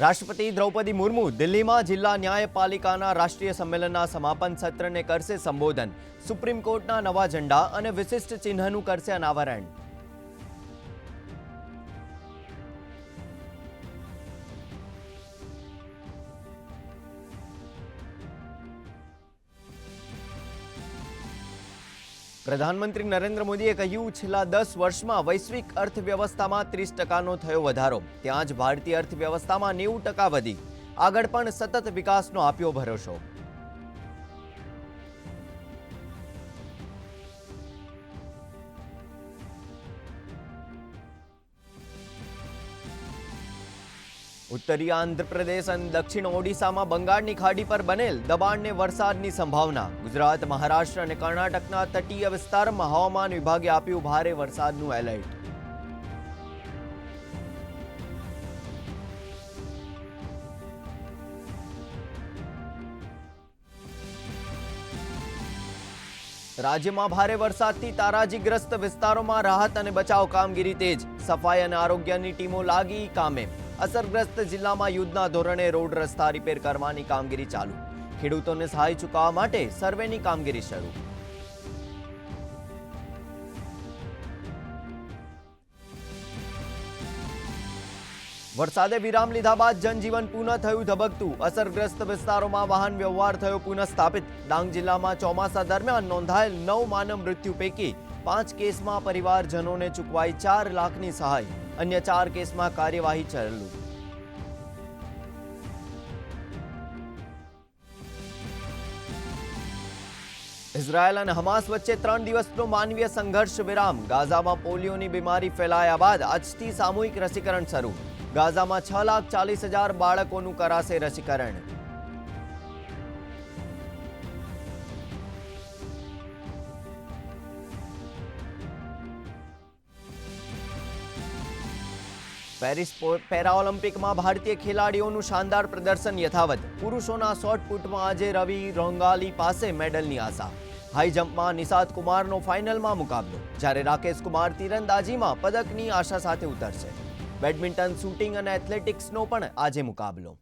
રાષ્ટ્રપતિ દ્રૌપદી મુર્મુ દિલ્હીમાં જિલ્લા ન્યાયપાલિકાના રાષ્ટ્રીય સંમેલનના સમાપન સત્રને કરશે સંબોધન. સુપ્રીમ કોર્ટના નવા ઝંડા અને વિશિષ્ટ ચિહ્નનું કરશે અનાવરણ. પ્રધાનમંત્રી નરેન્દ્ર મોદીએ કહ્યું, છેલ્લા દસ વર્ષમાં વૈશ્વિક અર્થવ્યવસ્થામાં ત્રીસ ટકાનો થયો વધારો. ત્યાં જ ભારતીય અર્થવ્યવસ્થામાં નેવું ટકા વધી. આગળ પણ સતત વિકાસનો આપ્યો ભરોસો. ઉત્તરીય આંધ્રપ્રદેશ અને દક્ષિણ ઓડિશામાં બંગાળની ખાડી પર બનેલ દબાણને વરસાદની સંભાવના. ગુજરાત, મહારાષ્ટ્ર અને કર્ણાટકના તટીય વિસ્તારમાં હવામાન વિભાગે આપ્યું ભારે વરસાદનું એલર્ટ. રાજ્યમાં ભારે વરસાદથી તારાજીગ્રસ્ત વિસ્તારોમાં રાહત અને બચાવ કામગીરી તેજ. સફાઈ અને આરોગ્યની ટીમો લાગી કામે. અસરગ્રસ્ત જિલ્લામાં યુદ્ધના ધોરણે રોડ રસ્તા રિપેર કરવાની કામગીરી ચાલુ. ખેડૂતોને સહાય ચૂકવવા માટે સર્વેની કામગીરી શરૂ. વરસાદે વિરામ લીધા બાદ જનજીવન પુનઃ થયું ધબકતું. અસરગ્રસ્ત વિસ્તારોમાં વાહન વ્યવહાર થયો પુનઃ સ્થાપિત ડાંગ જિલ્લામાં ચોમાસા દરમિયાન નોંધાયેલ નવ માનવ મૃત્યુ પૈકી પાંચ કેસમાં પરિવારજનોને ચૂકવાઈ ચાર લાખની સહાય. અન્ય ચાર કેસમાં કાર્યવાહી ચાલુ. ઇઝરાયલ અને હમાસ વચ્ચે ત્રણ દિવસનો માનવીય સંઘર્ષ વિરામ. ગાઝામાં પોલિયોની બીમારી ફેલાયા બાદ આજથી સામૂહિક રસીકરણ શરૂ. ગાઝામાં છ લાખ ચાલીસ હજાર બાળકોનું કરાશે રસીકરણ. પેરિસ પેરાઓલિમ્પિકમાં ભારતીય ખેલાડીઓનું શાનદાર પ્રદર્શન યથાવત. પુરુષોના શોર્ટ પુટમાં આજે રવિ રોંગાલી પાસે મેડલની આશા. હાઈ જમ્પમાં નિષાદ કુમારનો ફાઇનલમાં મુકાબલો, જ્યારે રાકેશ કુમાર તીરંદાજીમાં પદકની આશા સાથે ઉતરશે. બેડમિન્ટન, શૂટિંગ અને એથ્લેટિક્સનો પણ આજે મુકાબલો.